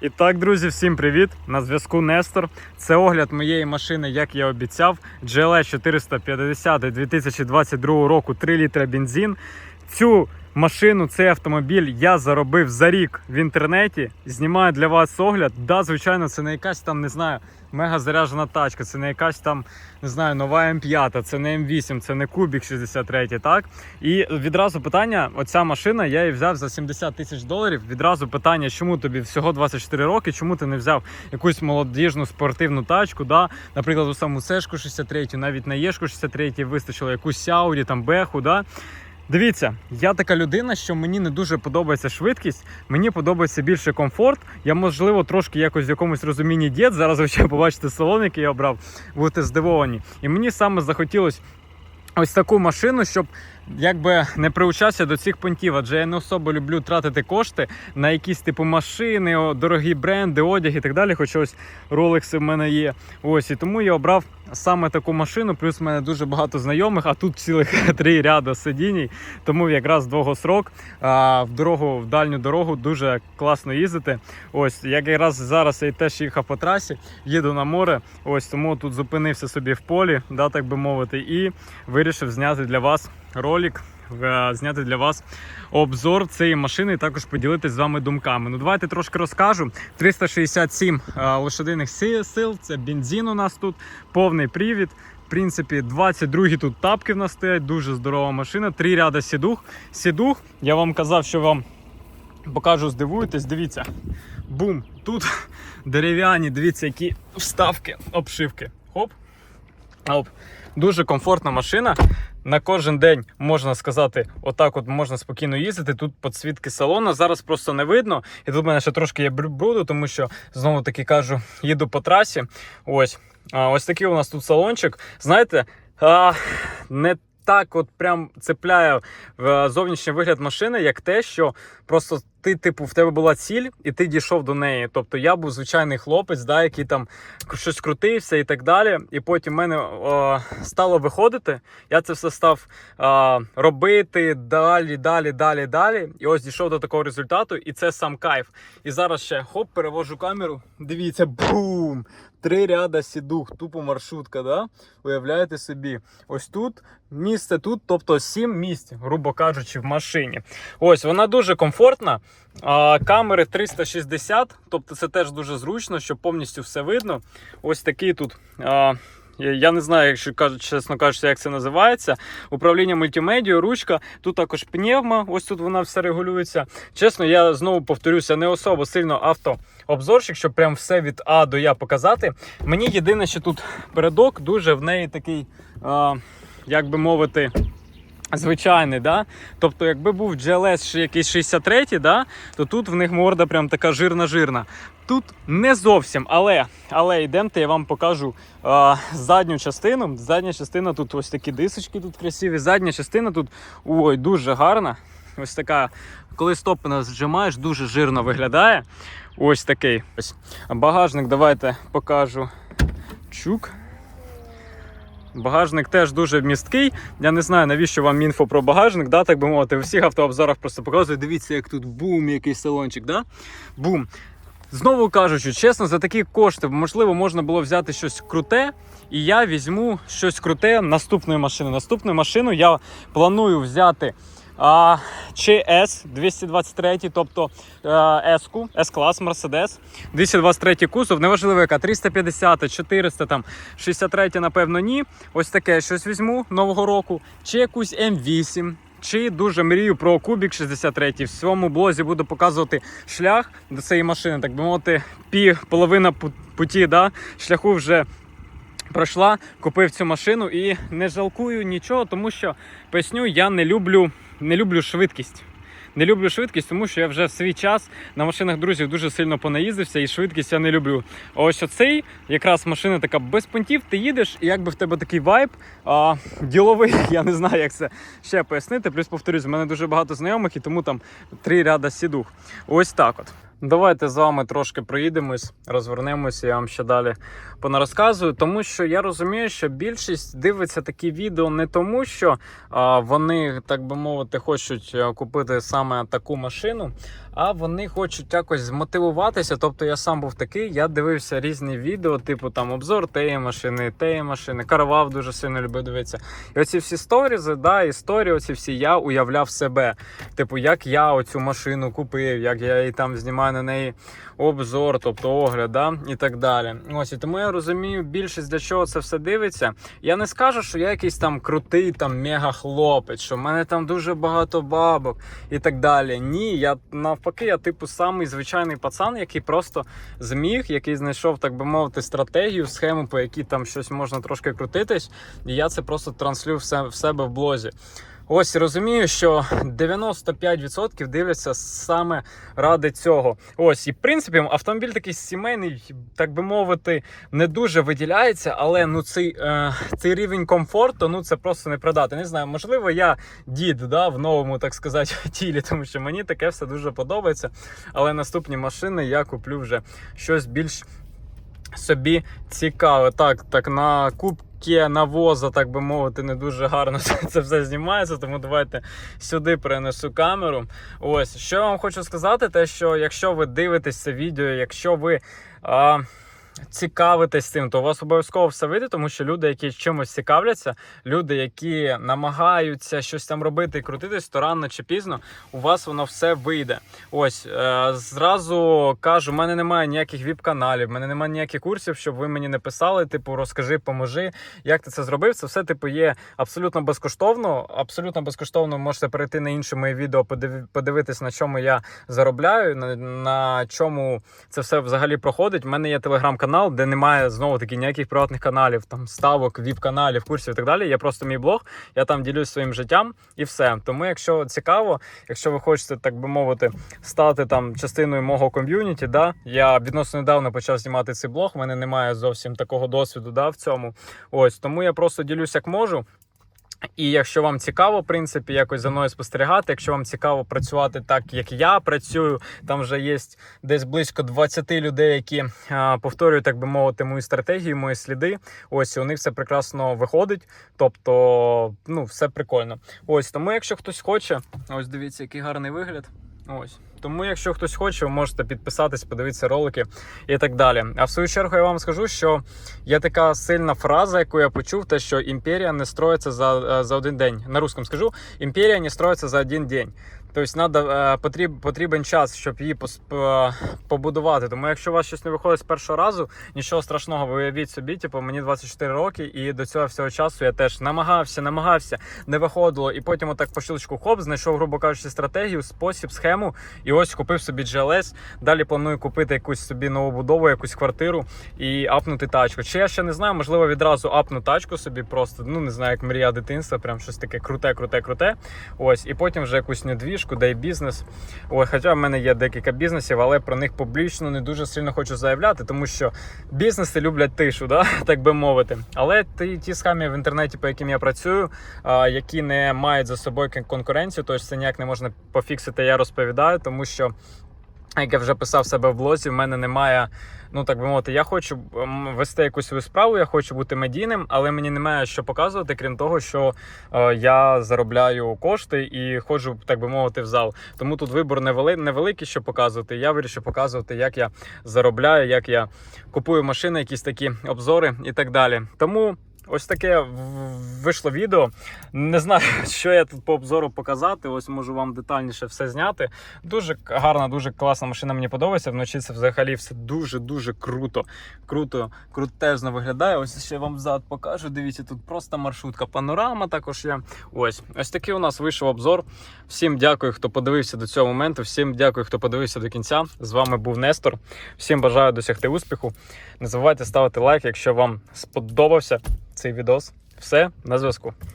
І так, друзі, всім привіт! На зв'язку Нестор. Це огляд моєї машини, як я обіцяв. GLE 450 2022 року 3 літра бензин. Цю машину, цей автомобіль я заробив за рік в інтернеті. Знімаю для вас огляд. Да, звичайно, це не якась там, не знаю, мега заряджена тачка, це не якась там, не знаю, нова М5, це не М8, це не Кубік 63, так? І відразу питання: оця машина, я її взяв за 70 тисяч доларів. Відразу питання, чому тобі всього 24 роки, чому ти не взяв якусь молодіжну спортивну тачку, да? наприклад, у саму Сешку 63, навіть на Єшку 63 вистачило якусь Сяурі, там Беху. Да? Дивіться, я така людина, що мені не дуже подобається швидкість, мені подобається більше комфорт. Я, можливо, трошки якось в якомусь розумінні дід. Зараз ви побачите салон, який я обрав, будете здивовані. І мені саме захотілося ось таку машину, щоб якби не приучався до цих понтів, адже я не особо люблю тратити кошти на якісь типу машини, дорогі бренди, одяг і так далі. Хоча ось ролекси в мене є. Ось і тому я обрав саме таку машину. Плюс в мене дуже багато знайомих, а тут цілих три ряда сидінь. Тому якраз довгосрок а, в дорогу, в дальню дорогу дуже класно їздити. Ось як якраз зараз я теж їхав по трасі, їду на море. Ось тому тут зупинився собі в полі, да, так би мовити, і вирішив зняти для вас ролик. е, Зняти для вас обзор цієї машини і також поділитися з вами думками. Ну давайте трошки розкажу. 367 е, лошадиних сил. Це бензин у нас тут, повний привід. В принципі, 22 тут тапки в нас стоять, дуже здорова машина. Три ряда сідух. Сідух, я вам казав, що вам покажу, здивуєтесь. Дивіться. Бум! Тут дерев'яні, дивіться, які вставки, обшивки. Хоп. Оп. Дуже комфортна машина. На кожен день можна сказати, отак от можна спокійно їздити. Тут підсвітки салону. Зараз просто не видно. І тут в мене ще трошки є бру- бруду, тому що знову таки кажу, їду по трасі. Ось. Ось такий у нас тут салончик. Знаєте, а, не так от прям цепляє в зовнішній вигляд машини, як те, що просто ти, типу, в тебе була ціль, і ти дійшов до неї. Тобто я був звичайний хлопець, да, який там щось крутився і так далі. І потім в мене о, стало виходити. Я це все став а, робити далі, далі, далі, далі. І ось дійшов до такого результату, і це сам кайф. І зараз ще хоп, перевожу камеру. Дивіться, бум! Три ряда сідух, тупо маршрутка, да? Уявляєте собі, ось тут місце тут, тобто сім місць, грубо кажучи, в машині. Ось вона дуже комфортна. Камери 360, тобто це теж дуже зручно, що повністю все видно. Ось такий тут. Я не знаю, якщо кажуть, чесно кажучи, як це називається. Управління мультимедією, ручка. Тут також пневма, ось тут вона все регулюється. Чесно, я знову повторюся, не особо сильно автообзорщик, щоб прям все від А до Я показати. Мені єдине, що тут передок дуже в неї такий, а, як би мовити. Звичайний, да? Тобто, якби був GLS якийсь 63, да? то тут в них морда прям така жирна-жирна. Тут не зовсім, але але йдемте, я вам покажу а, задню частину. Задня частина тут ось такі дисочки тут красиві. Задня частина тут ой, дуже гарна. Ось така, коли стопи зжимаєш, дуже жирно виглядає. Ось такий. Ось. Багажник давайте покажу. Чук. Багажник теж дуже місткий. Я не знаю, навіщо вам інфо про багажник, да, так би мовити. У всіх автообзорах просто показують. Дивіться, як тут бум, який салончик, да? Бум. Знову кажучи, чесно, за такі кошти, можливо, можна було взяти щось круте, і я візьму щось круте наступної машини. Наступну машину я планую взяти а, чи S 223, тобто S-ку, S-клас Mercedes, 223 кузов, неважливо яка, 350, 400, там, 63, напевно, ні. Ось таке щось візьму нового року, чи якусь М8. Чи дуже мрію про Кубік 63. В своєму блозі буду показувати шлях до цієї машини, так би мовити, пі половина пу- путі да, шляху вже пройшла, купив цю машину і не жалкую нічого, тому що поясню, я не люблю, не люблю швидкість. Не люблю швидкість, тому що я вже в свій час на машинах друзів дуже сильно понаїздився, і швидкість я не люблю. Ось оцей, якраз машина така без понтів, ти їдеш, і якби в тебе такий вайб а, діловий, я не знаю, як це ще пояснити. Плюс повторюсь, в мене дуже багато знайомих, і тому там три ряда сідух. Ось так от. Давайте з вами трошки проїдемось, розвернемося, я вам ще далі понарозказую, тому що я розумію, що більшість дивиться такі відео не тому, що а, вони, так би мовити, хочуть купити саме таку машину, а вони хочуть якось змотивуватися. Тобто я сам був такий, я дивився різні відео, типу там обзор тієї машини, тієї машини, каравав дуже сильно любив дивитися. І оці всі сторізи, да, історії, оці всі я уявляв себе. Типу, як я оцю машину купив, як я її там знімаю на неї обзор, тобто огляд, да, і так далі. Ось і тому я розумію більшість для чого це все дивиться. Я не скажу, що я якийсь там крутий, там мега хлопець, що в мене там дуже багато бабок і так далі. Ні, я навпаки, я типу самий звичайний пацан, який просто зміг, який знайшов, так би мовити, стратегію, схему, по якій там щось можна трошки крутитись. І я це просто транслюю в себе в блозі. Ось розумію, що 95% дивляться саме ради цього. Ось, і в принципі, автомобіль такий сімейний, так би мовити, не дуже виділяється, але ну цей, е, цей рівень комфорту, ну це просто не продати. Не знаю, можливо, я дід да, в новому, так сказати, тілі, тому що мені таке все дуже подобається. Але наступні машини я куплю вже щось більш собі цікаве. Так, так, на кубки навоза, так би мовити, не дуже гарно це все знімається, тому давайте сюди перенесу камеру. Ось, що я вам хочу сказати, те, що якщо ви дивитесь це відео, якщо ви. А, Цікавитесь цим, то у вас обов'язково все вийде, тому що люди, які чимось цікавляться, люди, які намагаються щось там робити і крутитись, то рано чи пізно у вас воно все вийде. Ось е, зразу кажу, в мене немає ніяких віп-каналів, в мене немає ніяких курсів, щоб ви мені не писали, типу, розкажи, поможи, як ти це зробив. Це все типу є абсолютно безкоштовно. Абсолютно безкоштовно можете перейти на інші мої відео, подивитись, на чому я заробляю, на, на чому це все взагалі проходить. У мене є телеграм-канал, де немає знову таки ніяких приватних каналів, там ставок, віп-каналів, курсів і так далі. Я просто мій блог. Я там ділюсь своїм життям і все. Тому, якщо цікаво, якщо ви хочете, так би мовити, стати там частиною мого ком'юніті, да, я відносно недавно почав знімати цей блог. У мене немає зовсім такого досвіду да, в цьому. Ось тому я просто ділюсь як можу. І якщо вам цікаво, в принципі, якось за мною спостерігати, якщо вам цікаво працювати так, як я працюю, там вже є десь близько 20 людей, які а, повторюють, так би мовити, мою стратегію, мої сліди. Ось у них все прекрасно виходить. Тобто, ну, все прикольно. Ось тому, якщо хтось хоче, ось дивіться, який гарний вигляд. Ось. Тому, якщо хтось хоче, ви можете підписатись, подивитися ролики і так далі. А в свою чергу я вам скажу, що є така сильна фраза, яку я почув, те, що імперія не строїться за, е, за один день. На русском скажу, імперія не строїться за один день. Тобто надо, е, потріб, потрібен час, щоб її побудувати. Тому якщо у вас щось не виходить з першого разу, нічого страшного, ви уявіть собі, типу, мені 24 роки, і до цього всього часу я теж намагався, намагався, не виходило. І потім отак по щелчку хоп, знайшов, грубо кажучи, стратегію, спосіб, схему. І ось купив собі GLS. Далі планую купити якусь собі нову будову, якусь квартиру і апнути тачку. Чи я ще не знаю, можливо, відразу апну тачку собі, просто ну не знаю, як мрія дитинства, прям щось таке круте, круте, круте. Ось, і потім вже якусь недвіжку, де й бізнес. Ой, хоча в мене є декілька бізнесів, але про них публічно не дуже сильно хочу заявляти, тому що бізнеси люблять тишу, да? так би мовити. Але ті, ті схеми в інтернеті, по яким я працюю, а, які не мають за собою конкуренцію, тож це ніяк не можна пофіксити, я розповідаю, тому що. Як я вже писав себе в блозі, в мене немає, ну так би мовити, я хочу вести якусь свою справу, я хочу бути медійним, але мені немає що показувати, крім того, що е, я заробляю кошти і ходжу, так би мовити, в зал. Тому тут вибор невели, невеликий, що показувати. Я вирішив показувати, як я заробляю, як я купую машини, якісь такі обзори і так далі. Тому. Ось таке вийшло відео. Не знаю, що я тут по обзору показати. Ось можу вам детальніше все зняти. Дуже гарна, дуже класна машина. Мені подобається. Вночі це взагалі все дуже дуже круто. Круто, крутезно виглядає. Ось ще вам взад покажу. Дивіться, тут просто маршрутка. Панорама також є. Ось ось такий у нас вийшов обзор. Всім дякую, хто подивився до цього моменту. Всім дякую, хто подивився до кінця. З вами був Нестор. Всім бажаю досягти успіху. Не забувайте ставити лайк, якщо вам сподобався цей відос. Все на зв'язку.